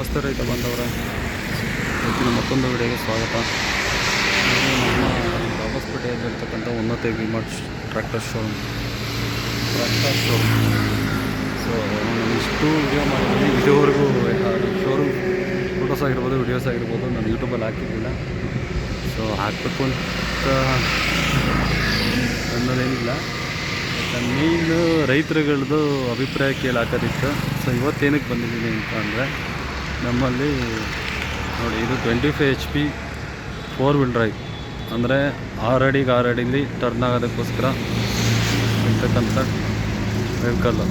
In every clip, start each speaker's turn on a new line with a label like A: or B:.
A: ನಮಸ್ತೆ ರೈತ ಬಂದವರ ಇವತ್ತಿನ ಮತ್ತೊಂದು ವಿಡಿಯೋಗೆ ಸ್ವಾಗತ. ನಮ್ಮ ರಾಬಸ್ಪೇಟೆಯಲ್ಲಿರ್ತಕ್ಕಂಥ Unnati ವಿಮಾರ್ಟ್ tractor showroom. Tractor showroom. So ನಾನು ಇಷ್ಟು ವಿಡಿಯೋ ಮಾಡಿದ್ದೀನಿ. ಇದುವರೆಗೂ ಶೋರೂಮ್ ಫೋಟೋಸ್ ಆಗಿರ್ಬೋದು ವಿಡಿಯೋಸ್ ಆಗಿರ್ಬೋದು, ನಾನು ಯೂಟ್ಯೂಬಲ್ಲಿ ಹಾಕಿದ್ದಿಲ್ಲ. ಸೊ ಹಾಕಬೇಕು ಅಂತ ಅನ್ನೋದೇನಿಲ್ಲ. ಮೇಯ್ನು ರೈತರುಗಳದ್ದು ಅಭಿಪ್ರಾಯ ಕೇಳಿ ಹಾಕೋದಿತ್ತು ಸೊ ಇವತ್ತೇನಕ್ಕೆ ಬಂದಿದ್ದೀನಿ ಅಂತ ಅಂದರೆ ನಮ್ಮಲ್ಲಿ ನೋಡಿ, ಇದು twenty five H P four wheel drive ಅಂದರೆ ಆರು ಅಡಿಗೆ ಆರು ಅಡಿಲಿ ಟರ್ನ್ ಆಗೋದಕ್ಕೋಸ್ಕರ ಇರ್ತಕ್ಕಂಥ ವೆಹಿಕಲ್ಲು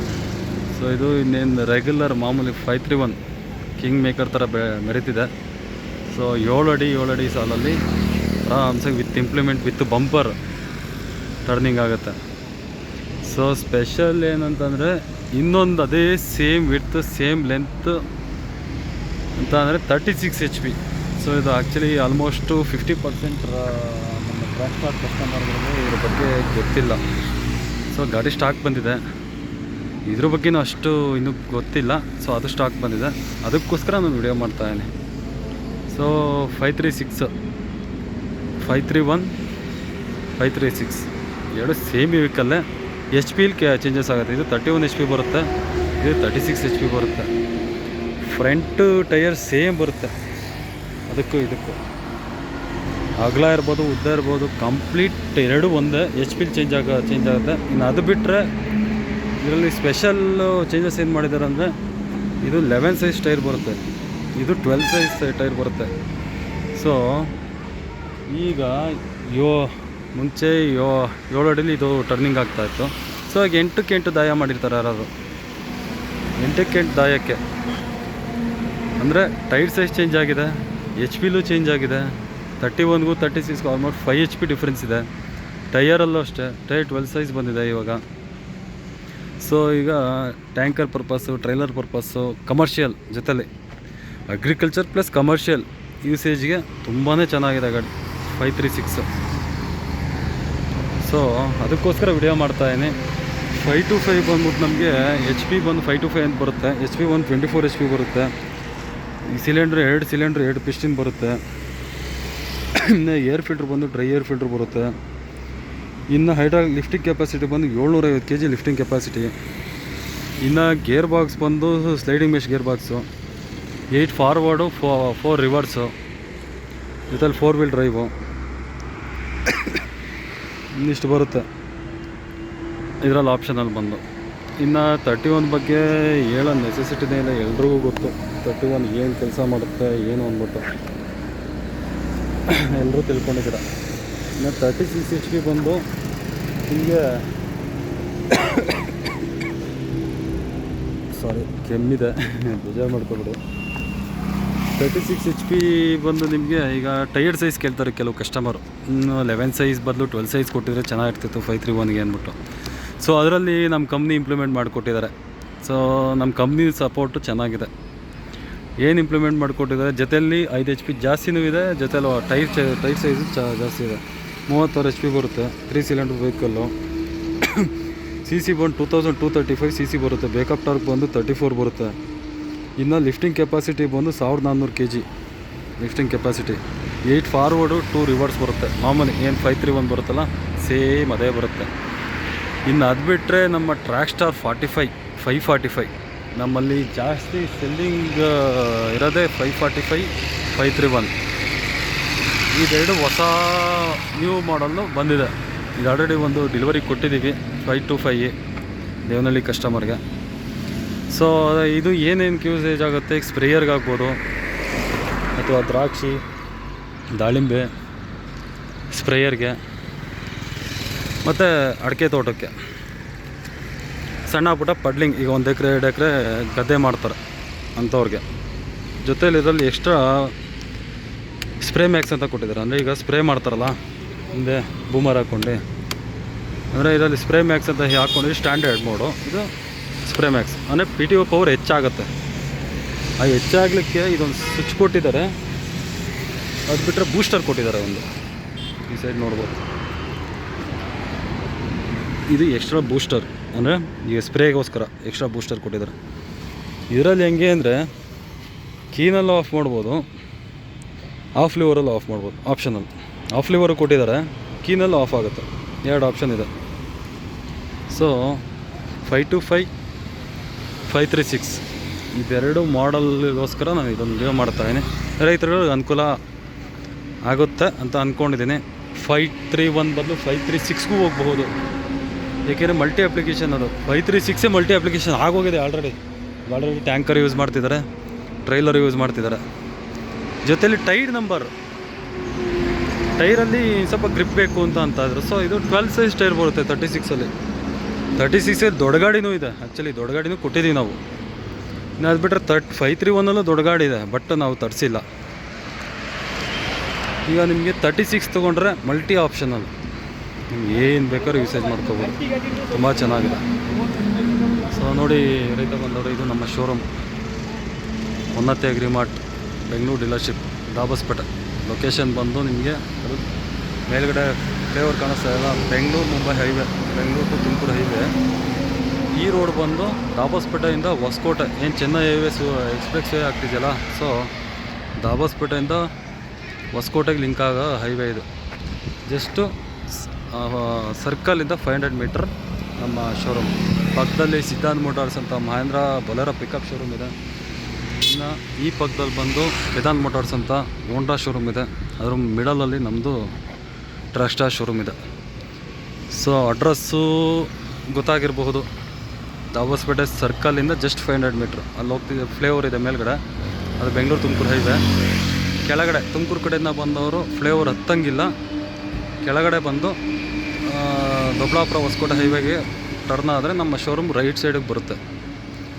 A: ಸೊ ಇದು ಇನ್ನೇನು ರೆಗ್ಯುಲರ್ ಮಾಮೂಲಿ five three one king maker ಥರ ಬೆ, ಮೆರೀತಿದೆ. ಸೊ ಏಳು ಅಡಿ ಏಳು ಅಡಿ ಸಾಲಲ್ಲಿ ಆರಾಮ್ಸಾಗಿ with implement with bumper turning ಆಗುತ್ತೆ. ಸೊ ಸ್ಪೆಷಲ್ ಏನಂತಂದರೆ ಇನ್ನೊಂದು ಅದೇ ಸೇಮ್ ವಿತ್ ಸೇಮ್ ಲೆಂತ್ ಅಂತ ಅಂದರೆ thirty six H P so ಇದು ಆ್ಯಕ್ಚುಲಿ ಆಲ್ಮೋಸ್ಟು ಫಿಫ್ಟಿ ಪರ್ಸೆಂಟ್ ನಮ್ಮ ಟ್ರಾನ್ಸ್ಪಾರ್ಟ್ ಕಸ್ಟಮರ್ಗಳಿಗೆ ಇದ್ರ ಬಗ್ಗೆ ಗೊತ್ತಿಲ್ಲ. ಸೊ ಗಾಡಿ ಸ್ಟಾಕ್ ಬಂದಿದೆ. ಇದ್ರ ಬಗ್ಗೆನೂ ಅಷ್ಟು ಇನ್ನೂ ಗೊತ್ತಿಲ್ಲ. ಸೊ ಅದು ಸ್ಟಾಕ್ ಬಂದಿದೆ. ಅದಕ್ಕೋಸ್ಕರ ನಾನು ವಿಡಿಯೋ ಮಾಡ್ತಾಯಿದ್ದೀನಿ so five three six five three one five three six ಎರಡು ಸೇಮ್ ವೆಹಿಕಲ್ಲೇ ಎಚ್ ಪಿಲಿ ಚೇಂಜಸ್ ಆಗುತ್ತೆ. ಇದು ತರ್ಟಿ ಒನ್ ಎಚ್ ಪಿ ಬರುತ್ತೆ. ಇದು ತರ್ಟಿ ಸಿಕ್ಸ್ ಎಚ್ ಪಿ ಬರುತ್ತೆ. ಫ್ರಂಟ್ ಟೈರ್ ಸೇಮ್ ಬರುತ್ತೆ. ಅದಕ್ಕೂ ಇದಕ್ಕೂ. ಅಗಲ ಇರ್ಬೋದು, ಉದ್ದ ಇರ್ಬೋದು, ಕಂಪ್ಲೀಟ್ ಎರಡು ಒಂದೇ. ಎಚ್ ಪಿಲ್ ಚೇಂಜ್ ಆಗ ಚೇಂಜ್ ಆಗುತ್ತೆ. ಇನ್ನು ಅದು ಬಿಟ್ಟರೆ ಇದರಲ್ಲಿ ಸ್ಪೆಷಲ್ ಚೇಂಜಸ್ ಏನು ಮಾಡಿದ್ದಾರೆ ಅಂದರೆ, ಇದು ಲೆವೆನ್ ಸೈಜ್ ಟೈರ್ ಬರುತ್ತೆ. ಇದು ಟ್ವೆಲ್ ಸೈಜ್ ಟೈರ್ ಬರುತ್ತೆ. ಸೊ ಈಗ ಯೋ, ಮುಂಚೆ ಯೋ, ಏಳು ಅಡಿಲಿ ಇದು ಟರ್ನಿಂಗ್ ಆಗ್ತಾಯಿತ್ತು ಸೊ ಈಗ ಎಂಟಕ್ಕೆ ಎಂಟು ದಾಯ ಮಾಡಿರ್ತಾರೆ ಯಾರಾದ್ರು. ಎಂಟಕ್ಕೆ ಎಂಟು ದಾಯಕ್ಕೆ. ಅಂದರೆ ಟೈರ್ ಸೈಜ್ ಚೇಂಜ್ ಆಗಿದೆ? ಎಚ್ ಪಿಲೂ ಚೇಂಜ್ ಆಗಿದೆ. ತರ್ಟಿ ಒನ್ಗೂ thirty ಸಿಕ್ಸ್ಗೂ almost five H P difference ಇದೆ ಟೈಯರಲ್ಲೂ ಅಷ್ಟೇ. ಟೈರ್ ಟ್ವೆಲ್ ಸೈಜ್ ಬಂದಿದೆ ಇವಾಗ. ಸೊ ಈಗ tanker purpose trailer purpose commercial ಜೊತೆಲಿ. ಅಗ್ರಿಕಲ್ಚರ್ ಪ್ಲಸ್ ಕಮರ್ಷಿಯಲ್ ಯೂಸೇಜ್ಗೆ ತುಂಬಾ ಚೆನ್ನಾಗಿದೆ ಗಾಡಿ. ಫೈವ್ ತ್ರೀ ಸಿಕ್ಸು ಸೊ ಅದಕ್ಕೋಸ್ಕರ ವಿಡಿಯೋ ಮಾಡ್ತಾಯಿದ್ದೀನಿ ಫೈವ್ ಟು ಫೈವ್ ಬಂದ್ಬಿಟ್ಟು ನಮಗೆ ಎಚ್ ಪಿ ಬಂದು ಫೈವ್ ಟು ಫೈವ್ ಅಂತ ಬರುತ್ತೆ. ಎಚ್ ಪಿ ಒಂದು ಟ್ವೆಂಟಿ ಫೋರ್ ಎಚ್ ಪಿ ಬರುತ್ತೆ. ಈ ಸಿಲಿಂಡ್ರ್, ಎರಡು ಸಿಲಿಂಡ್ರ್, ಎರಡು ಪಿಸ್ಟಿನ್ ಬರುತ್ತೆ. ಇನ್ನು ಏರ್ ಫಿಲ್ಟ್ರ್ ಬಂದು ಡ್ರೈ ಏರ್ ಫಿಲ್ಟ್ರ್ ಬರುತ್ತೆ. ಇನ್ನು ಹೈಡ್ರಾ, ಲಿಫ್ಟಿಂಗ್ ಕೆಪಾಸಿಟಿ ಬಂದು ಏಳ್ನೂರೈವತ್ತು ಕೆ ಜಿ ಲಿಫ್ಟಿಂಗ್ ಕೆಪಾಸಿಟಿ. ಇನ್ನು ಗೇರ್ ಬಾಕ್ಸ್ ಬಂದು sliding mesh gear box. Eight forward fo, four reverse. ಜೊತೆಲಿ ಫೋರ್ ವೀಲ್ ಡ್ರೈವು. ಇನ್ನಿಷ್ಟು ಬರುತ್ತೆ. ಇದರಲ್ಲಿ ಆಪ್ಷನಲ್ಲಿ ಬಂದು. ಇನ್ನು ತರ್ಟಿ ಒನ್ ಬಗ್ಗೆ ಹೇಳೋ ನೆಸೆಸಿಟಿನೇ ಇಲ್ಲ, ಎಲ್ರಿಗೂ ಗೊತ್ತು. ತರ್ಟಿ ಒನ್ ಏನು ಕೆಲಸ ಮಾಡುತ್ತೆ, ಏನು ಅಂದ್ಬಿಟ್ಟು. ಎಲ್ಲರೂ ತಿಳ್ಕೊಂಡಿದ್ದೀರ. ಇನ್ನು ತರ್ಟಿ ಸಿಕ್ಸ್ ಎಚ್ ಪಿ ಬಂದು ನಿಮಗೆ ಸಾರಿ ಕೆಮ್ಮಿದೆ. ಬೇಜಾರು ಮಾಡ್ಕೊಬಿಡಿ. ತರ್ಟಿ ಸಿಕ್ಸ್ ಎಚ್ ಪಿ ಬಂದು ನಿಮಗೆ ಈಗ ಟೈರ್ಡ್ ಸೈಜ್ ಕೇಳ್ತಾರೆ ಕೆಲವು ಕಸ್ಟಮರು ಲೆವೆನ್ ಸೈಜ್ ಬದಲು ಟ್ವೆಲ್ ಸೈಜ್ ಕೊಟ್ಟಿದ್ರೆ ಚೆನ್ನಾಗಿರ್ತಿತ್ತು ಫೈವ್ ತ್ರೀ ಒನ್ಗೆ ಅಂದ್ಬಿಟ್ಟು. ಸೊ ಅದರಲ್ಲಿ ನಮ್ಮ ಕಂಪ್ನಿ ಇಂಪ್ಲಿಮೆಂಟ್ ಮಾಡಿಕೊಟ್ಟಿದ್ದಾರೆ. ಸೊ ನಮ್ಮ ಕಂಪ್ನಿ ಸಪೋರ್ಟು ಚೆನ್ನಾಗಿದೆ. ಏನು ಇಂಪ್ಲಿಮೆಂಟ್ ಮಾಡಿಕೊಟ್ಟಿದ್ದಾರೆ? ಜೊತೆಯಲ್ಲಿ ಐದು ಎಚ್ ಪಿ ಜಾಸ್ತಿನೂ ಇದೆ ಜೊತೆಯಲ್ಲಿ ಟೈರ್ ಟೈರ್ ಸೈಜು ಚ, ಜಾಸ್ತಿ ಇದೆ. ಮೂವತ್ತಾರು ಎಚ್ ಪಿ ಬರುತ್ತೆ three cylinder vehicle C C ಬಂದು two thousand two thirty five C C ಬರುತ್ತೆ ಬೇಕಪ್ ಟಾರ್ಕ್ ಬಂದು ತರ್ಟಿ ಫೋರ್ ಬರುತ್ತೆ. ಇನ್ನು ಲಿಫ್ಟಿಂಗ್ ಕೆಪಾಸಿಟಿ ಬಂದು ಸಾವಿರದ ನಾನ್ನೂರು K G lifting capacity eight forward two reverse ಬರುತ್ತೆ. ಮಾಮೂಲಿ ಏನು ಫೈವ್ ತ್ರೀ ಒನ್ ಬರುತ್ತಲ್ಲ ಸೇಮ್ ಅದೇ ಬರುತ್ತೆ. ಇನ್ನು ಅದು ಬಿಟ್ಟರೆ ನಮ್ಮ track star forty five, five forty five. ನಮ್ಮಲ್ಲಿ ಜಾಸ್ತಿ ಸೆಲ್ಲಿಂಗ್ ಇರೋದೇ five forty five, five three one. ಇದೆರಡು ಹೊಸ ನ್ಯೂ ಮಾಡಲ್ಲು ಬಂದಿದೆ. ಇದು ಆಲ್ರೆಡಿ ಒಂದು ಡೆಲಿವರಿ ಕೊಟ್ಟಿದ್ದೀವಿ ಫೈ ಟು ಫೈ ದೇವನಹಳ್ಳಿ ಕಸ್ಟಮರ್ಗೆ ಸೊ ಇದು ಏನೇನು ಕ್ಯೂಸೇಜ್ ಆಗುತ್ತೆ ಸ್ಪ್ರೇಯರ್ಗೆ ಆಗ್ಬೋದು ಅಥವಾ ದ್ರಾಕ್ಷಿ, ದಾಳಿಂಬೆ ಸ್ಪ್ರೇಯರ್ಗೆ ಮತ್ತು ಅಡಿಕೆ ತೋಟಕ್ಕೆ. ಸಣ್ಣ ಪುಟ್ಟ ಪಡ್ಲಿಂಗ್, ಈಗ ಒಂದು ಎಕರೆ, ಎರಡು ಎಕರೆ ಗದ್ದೆ ಮಾಡ್ತಾರೆ ಅಂಥವ್ರಿಗೆ ಜೊತೇಲಿ ಇದರಲ್ಲಿ ಎಕ್ಸ್ಟ್ರಾ ಸ್ಪ್ರೇ ಮ್ಯಾಕ್ಸ್ ಅಂತ ಕೊಟ್ಟಿದ್ದಾರೆ ಅಂದರೆ ಈಗ ಸ್ಪ್ರೇ ಮಾಡ್ತಾರಲ್ಲ, ಹಿಂದೆ ಬೂಮರ್ ಹಾಕ್ಕೊಂಡು ಅಂದರೆ ಇದರಲ್ಲಿ ಸ್ಪ್ರೇ ಮ್ಯಾಕ್ಸ್ ಅಂತ ಹಾಕ್ಕೊಂಡು ಸ್ಟ್ಯಾಂಡರ್ಡ್ ಮೋಡು ಇದು ಸ್ಪ್ರೇ ಮ್ಯಾಕ್ಸ್ ಅಂದರೆ ಪಿ ಟಿ ಒ ಪವರ್ ಹೆಚ್ಚಾಗುತ್ತೆ. ಆ ಹೆಚ್ಚಾಗಲಿಕ್ಕೆ ಇದೊಂದು ಸ್ವಿಚ್ ಕೊಟ್ಟಿದ್ದಾರೆ. ಅದು ಬಿಟ್ಟರೆ ಬೂಸ್ಟರ್ ಕೊಟ್ಟಿದ್ದಾರೆ ಒಂದು. ಈ ಸೈಡ್ ನೋಡ್ಬೋದು. ಇದು ಎಕ್ಸ್ಟ್ರಾ ಬೂಸ್ಟರ್ ಅಂದರೆ ಈಗ ಸ್ಪ್ರೇಗೋಸ್ಕರ ಎಕ್ಸ್ಟ್ರಾ ಬೂಸ್ಟರ್ ಕೊಟ್ಟಿದ್ದಾರೆ. ಇದರಲ್ಲಿ ಹೆಂಗೆ ಅಂದರೆ ಕೀನಲ್ಲೂ ಆಫ್ ಮಾಡ್ಬೋದು ಆಫ್ ಲಿವರಲ್ಲೂ ಆಫ್ ಮಾಡ್ಬೋದು ಆಪ್ಷನಲ್ ಆಫ್ ಲಿವರು ಕೊಟ್ಟಿದ್ದಾರೆ, ಕೀನಲ್ಲೂ ಆಫ್ ಆಗುತ್ತೆ. ಎರಡು ಆಪ್ಷನ್ ಇದೆ. So five two five five three six ಇದೆರಡು ಮಾಡಲ್ಗೋಸ್ಕರ ನಾನು ಇದೊಂದು ವಿಡಿಯೋ ಮಾಡ್ತಾಯಿದ್ದೀನಿ ರೈತರುಗಳಿಗೆ ಅನುಕೂಲ ಆಗುತ್ತೆ ಅಂತ ಅಂದ್ಕೊಂಡಿದ್ದೀನಿ ಫೈ ತ್ರೀ ಒನ್ ಬದಲು ಫೈ ತ್ರೀ ಸಿಕ್ಸ್ಗೂ ಹೋಗಬಹುದು. ಏಕೆಂದರೆ ಮಲ್ಟಿ ಅಪ್ಲಿಕೇಶನ್ ಅದು. ಫೈ ತ್ರೀ ಸಿಕ್ಸೇ ಮಲ್ಟಿ ಅಪ್ಲಿಕೇಶನ್ ಆಗೋಗಿದೆ ಆಲ್ರೆಡಿ ಆಲ್ರೆಡಿ ಟ್ಯಾಂಕರ್ ಯೂಸ್ ಮಾಡ್ತಿದ್ದಾರೆ ಟ್ರೈಲರ್ ಯೂಸ್ ಮಾಡ್ತಿದ್ದಾರೆ ಜೊತೆಲಿ ಟೈರ್ ನಂಬರ್ ಟೈರಲ್ಲಿ ಸ್ವಲ್ಪ ಗ್ರಿಪ್ ಬೇಕು ಅಂತ ಅಂತ ಇದ್ರು ಸೊ ಇದು ಟ್ವೆಲ್ ಸೈಜ್ ಟೈರ್ ಬರುತ್ತೆ ತರ್ಟಿ ಸಿಕ್ಸಲ್ಲಿ ತರ್ಟಿ ಸಿಕ್ಸಲ್ಲಿ ದೊಡ್ಡ ಗಾಡಿನೂ ಇದೆ. ಆ್ಯಕ್ಚುಲಿ ದೊಡ್ಡ ಗಾಡಿನೂ ಕೊಟ್ಟಿದ್ದೀವಿ ನಾವು. ಇನ್ನು ಅದು ಬಿಟ್ಟರೆ ತರ್ಟ್ ಫೈ ತ್ರೀ ಒನ್ನಲ್ಲೂ ದೊಡ್ಡ ಗಾಡಿ ಇದೆ ಬಟ್ ನಾವು ತರಿಸಿಲ್ಲ. ಈಗ ನಿಮಗೆ ತರ್ಟಿ ಸಿಕ್ಸ್ ತೊಗೊಂಡ್ರೆ ಮಲ್ಟಿ ಆಪ್ಷನಲ್ ನಿಮ್ಗೆ ಏನು ಬೇಕಾದ್ರೂ ಯೂಸೇಜ್ ಮಾಡ್ಕೋಬೋದು. ತುಂಬ ಚೆನ್ನಾಗಿದೆ. ಸೊ ನೋಡಿ, ರೈತ ಬಂದವರು, ಇದು ನಮ್ಮ showroom Unnati Agrimart Bengaluru dealership Dabaspete location ಬಂದು ನಿಮಗೆ ಮೇಲ್ಗಡೆ ಫ್ಲೇವರ್ ಕಾಣಿಸ್ತಾ ಇಲ್ಲ ಬೆಂಗಳೂರು ಮುಂಬೈ ಹೈವೇ ಬೆಂಗಳೂರು ತುಮಕೂರು ಹೈವೇ ಈ ರೋಡ್ ಬಂದು ದಾಬಸ್ಪೇಟೆಯಿಂದ ಹೊಸಕೋಟೆ, ಏನು ಚೆನ್ನೈ ಹೈವೇ ಸು ಎಕ್ಸ್ಪ್ರೆಸ್ ವೇ ಆಗ್ತಿದೆಯಲ್ಲ ಸೊ ದಾಬಸ್ಪೇಟೆಯಿಂದ ಹೊಸಕೋಟೆಗೆ ಲಿಂಕ್ ಆಗೋ ಹೈವೇ ಇದು. ಜಸ್ಟು ಸರ್ಕಲಿಂದ ಫೈವ್ ಹಂಡ್ರೆಡ್ ಮೀಟ್ರ್ ನಮ್ಮ ಶೋರೂಮ್ ಪಕ್ಕದಲ್ಲಿ ಸಿದ್ಧಾಂತ್ ಮೋಟಾರ್ಸ್ ಅಂತ ಮಹೇಂದ್ರ ಬೊಲೆರೋ ಪಿಕಪ್ ಶೋರೂಮ್ ಇದೆ. ಇನ್ನು ಈ ಪಕ್ಕದಲ್ಲಿ ಬಂದು ವೇದಾಂತ್ ಮೋಟಾರ್ಸ್ ಅಂತ ಹೋಂಡಾ ಶೋರೂಮ್ ಇದೆ. ಅದ್ರ ಮಿಡಲಲ್ಲಿ ನಮ್ಮದು ಟ್ರಸ್ಟಾ ಶೋರೂಮ್ ಇದೆ. ಸೊ ಅಡ್ರೆಸ್ಸು ಗೊತ್ತಾಗಿರಬಹುದು. ದಾಬಸ್ಪೇಟೆ ಸರ್ಕಲಿಂದ ಜಸ್ಟ್ ಫೈವ್ ಹಂಡ್ರೆಡ್ ಮೀಟ್ರ್ ಅಲ್ಲಿ ಹೋಗ್ತಿದ್ದೆ ಫ್ಲೇವರ್ ಇದೆ ಮೇಲ್ಗಡೆ. ಅದು ಬೆಂಗಳೂರು ತುಮಕೂರು ಇದೆ ಕೆಳಗಡೆ, ತುಮಕೂರು ಕಡೆಯಿಂದ ಬಂದವರು ಫ್ಲೇವರ್ ಹತ್ತಂಗಿಲ್ಲ. ಕೆಳಗಡೆ ಬಂದು ಆ, ಹೊಸ್ಕೋಟೆ ಹೈವೇಗೆ ಟರ್ನ್ ಆದರೆ ನಮ್ಮ ಶೋರೂಮ್ ರೈಟ್ ಸೈಡಿಗೆ ಬರುತ್ತೆ.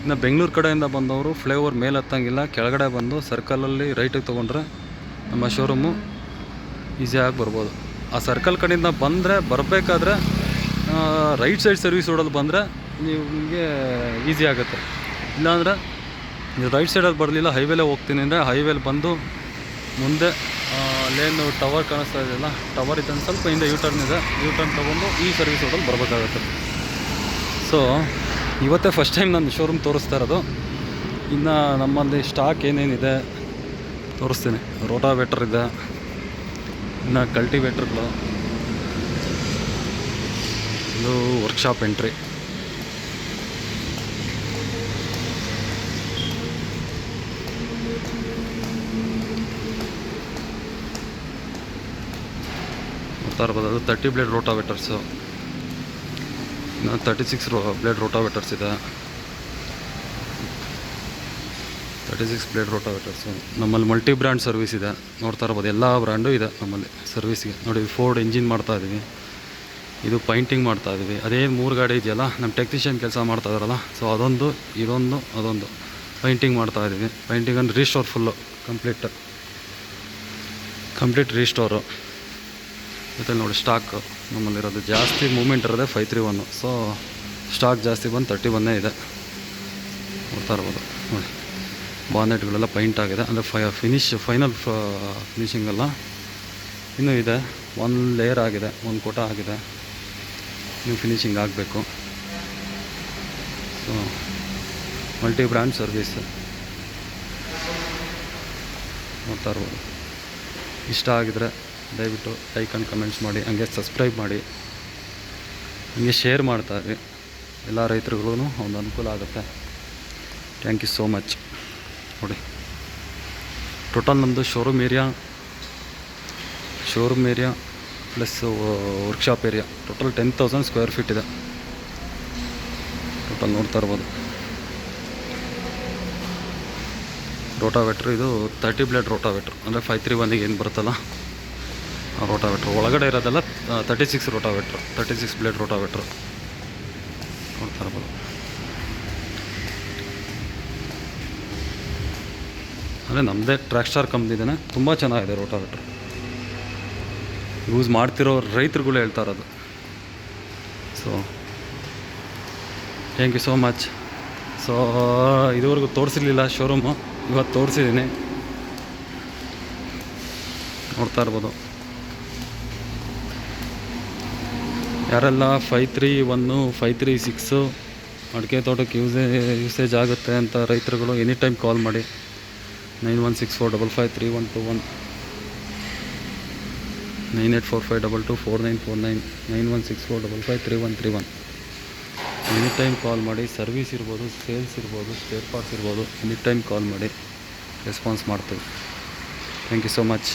A: ಇನ್ನು ಬೆಂಗಳೂರು ಕಡೆಯಿಂದ ಬಂದವರು ಫ್ಲೇವರ್ ಮೇಲೆ ಹತ್ತಂಗಿಲ್ಲ ಕೆಳಗಡೆ ಬಂದು ಸರ್ಕಲಲ್ಲಿ ರೈಟಿಗೆ ತೊಗೊಂಡ್ರೆ ನಮ್ಮ ಶೋರೂಮು ಈಸಿಯಾಗಿ ಬರ್ಬೋದು. ಆ ಸರ್ಕಲ್ ಕಡೆಯಿಂದ ಬಂದರೆ ಬರಬೇಕಾದ್ರೆ ರೈಟ್ ಸೈಡ್ ಸರ್ವಿಸ್ ರೋಡಲ್ಲಿ ಬಂದರೆ ನಿಮಗೆ ಈಸಿ ಆಗುತ್ತೆ. ಇಲ್ಲಾಂದರೆ ನೀವು ರೈಟ್ ಸೈಡಲ್ಲಿ ಬರಲಿಲ್ಲ ಹೈವೇಲೇ ಹೋಗ್ತೀನಿ ಅಂದರೆ ಹೈವೇಲಿ ಬಂದು ಮುಂದೆ ಅಲ್ಲೇನು ಟವರ್ ಕಾಣಿಸ್ತಾ ಇದೆಯಲ್ಲ, ಟವರ್ ಇದೆ ಸ್ವಲ್ಪ ಹಿಂದೆ ಯು ಟರ್ನ್ ಇದೆ. ಯು ಟರ್ನ್ ತೊಗೊಂಡು ಈ ಸರ್ವಿಸ್ ರೋಡಲ್ಲಿ ಬರಬೇಕಾಗುತ್ತೆ. ಸೊ ಇವತ್ತೇ ಫಸ್ಟ್ ಟೈಮ್ ನಾನು ಶೋರೂಮ್ ತೋರಿಸ್ತಾ ಇರೋದು. ಇನ್ನು ನಮ್ಮಲ್ಲಿ ಸ್ಟಾಕ್ ಏನೇನಿದೆ ತೋರಿಸ್ತೀನಿ. ರೋಟಾವೇಟರ್ ಇದೆ, ಇನ್ನು ಕಲ್ಟಿವೇಟ್ರ್ಗಳು ಇದು ವರ್ಕ್ಶಾಪ್ ಎಂಟ್ರಿ ನೋಡ್ತಾ ಇರ್ಬೋದು, ಅದು thirty blade rotavators thirty six row blade rotavators ಇದೆ. ತರ್ಟಿ ಸಿಕ್ಸ್ ಬ್ಲೇಡ್ ರೋಟಾವೇಟರ್ಸು ನಮ್ಮಲ್ಲಿ ಮಲ್ಟಿ ಬ್ರ್ಯಾಂಡ್ ಸರ್ವಿಸ್ ಇದೆ. ನೋಡ್ತಾ ಇರ್ಬೋದು, ಎಲ್ಲ ಬ್ರ್ಯಾಂಡು ಇದೆ ನಮ್ಮಲ್ಲಿ ಸರ್ವಿಸ್ಗೆ ನೋಡಿ ಫೋರ್ಡ್ ಇಂಜಿನ್ ಮಾಡ್ತಾ ಇದ್ದೀವಿ ಇದು ಪೈಂಟಿಂಗ್ ಮಾಡ್ತಾ ಇದ್ದೀವಿ ಅದೇ ಮೂರು ಗಾಡಿ ಇದೆಯಲ್ಲ ನಮ್ಮ ಟೆಕ್ನಿಷಿಯನ್ ಕೆಲಸ ಮಾಡ್ತಾ ಇದ್ದಾರಲ್ಲ ಸೊ ಅದೊಂದು, ಇದೊಂದು, ಅದೊಂದು ಪೈಂಟಿಂಗ್ ಮಾಡ್ತಾ ಇದ್ದೀವಿ ಪೈಂಟಿಂಗ್ ಅಂದ್ರೆ restore full complete complete restore ಜೊತೆ ನೋಡಿ ಸ್ಟಾಕ್ ನಮ್ಮಲ್ಲಿರೋದು ಜಾಸ್ತಿ ಮೂಮೆಂಟ್ ಇರೋದೇ five three one so stock ಜಾಸ್ತಿ ಬಂದು ತರ್ಟಿ ಒನ್ನೇ ಇದೆ. ನೋಡ್ತಾ ಇರ್ಬೋದು. ನೋಡಿ ಬಾನೆಟ್ಗಳೆಲ್ಲ ಪೈಂಟ್ ಆಗಿದೆ. ಅಂದರೆ ಫೈ ಫಿನಿಶ್ ಫೈನಲ್ ಫಿನಿಶಿಂಗ್ ಅಲ್ಲ. ಇನ್ನೂ ಇದೆ. ಒನ್ ಲೇಯರ್ ಆಗಿದೆ. ಒಂದು ಕೋಟ ಆಗಿದೆ. ನೀವು ಫಿನಿಶಿಂಗ್ ಆಗಬೇಕು. ಸೊ ಮಲ್ಟಿ ಬ್ರ್ಯಾಂಡ್ ಸರ್ವಿಸ್ ನೋಡ್ತಾ ಇರ್ಬೋದು. ಇಷ್ಟ ಆಗಿದ್ರೆ ದಯವಿಟ್ಟು ಲೈಕ್ ಆ್ಯಂಡ್ ಕಮೆಂಟ್ಸ್ ಮಾಡಿ, ಹಂಗೆ ಸಬ್ಸ್ಕ್ರೈಬ್ ಮಾಡಿ. ಹಂಗೆ ಶೇರ್ ಮಾಡ್ತಾ ಇರಿ. ಎಲ್ಲ ರೈತರುಗಳೂ ಒಂದು ಅನುಕೂಲ ಆಗುತ್ತೆ. ಥ್ಯಾಂಕ್ ಯು ಸೋ ಮಚ್ ನೋಡಿ ಟೋಟಲ್ ನಮ್ಮದು showroom area showroom area plus workshop area total ten thousand square feet ಇದೆ. ಟೋಟಲ್ ನೋಡ್ತಾ ಇರ್ಬೋದು. ರೋಟಾವೆಟ್ರ್ ಇದು ತರ್ಟಿ ಬ್ಲೇಡ್ ರೋಟಾವೆಟ್ರ್ ಅಂದರೆ ಫೈವ್ ತ್ರೀ ಒನ್ಗೆ ಏನು ಬರುತ್ತಲ್ಲ? ರೋಟಾವೇಟ್ರ್. ಒಳಗಡೆ ಇರೋದೆಲ್ಲ thirty six rotavator. Thirty six blade rotavator. ನೋಡ್ತಾ ಇರ್ಬೋದು. ಅಂದರೆ ನಮ್ಮದೇ ಟ್ರ್ಯಾಕ್ ಸ್ಟಾರ್ ಕಂಪ್ನಿದೇನೆ ತುಂಬ ಚೆನ್ನಾಗಿದೆ ರೋಟಾವೆಟ್ರು. ಯೂಸ್ ಮಾಡ್ತಿರೋ ರೈತರುಗಳು ಹೇಳ್ತಾ ಇರೋದು. So thank you so much so ಇದುವರೆಗೂ ತೋರಿಸಿರ್ಲಿಲ್ಲ ಶೋರೂಮು ಇವತ್ತು ತೋರಿಸಿದ್ದೀನಿ. ನೋಡ್ತಾ ಇರ್ಬೋದು. ಯಾರೆಲ್ಲ five three one five three six ಅಡಿಕೆ ತೋಟಕ್ಕೆ ಯೂಸೇ ಯೂಸೇಜ್ ಆಗುತ್ತೆ ಅಂತ ರೈತರುಗಳು ಎನಿ ಟೈಮ್ ಕಾಲ್ ಮಾಡಿ. Nine one six four double five three one two one nine eight four five double two four nine four nine nine one six four double five three one three one any time call ಮಾಡಿ service ಇರ್ಬೋದು sales ಇರ್ಬೋದು spare parts ಇರ್ಬೋದು any time call ಮಾಡಿ response ಮಾಡ್ತೀವಿ. Thank you so much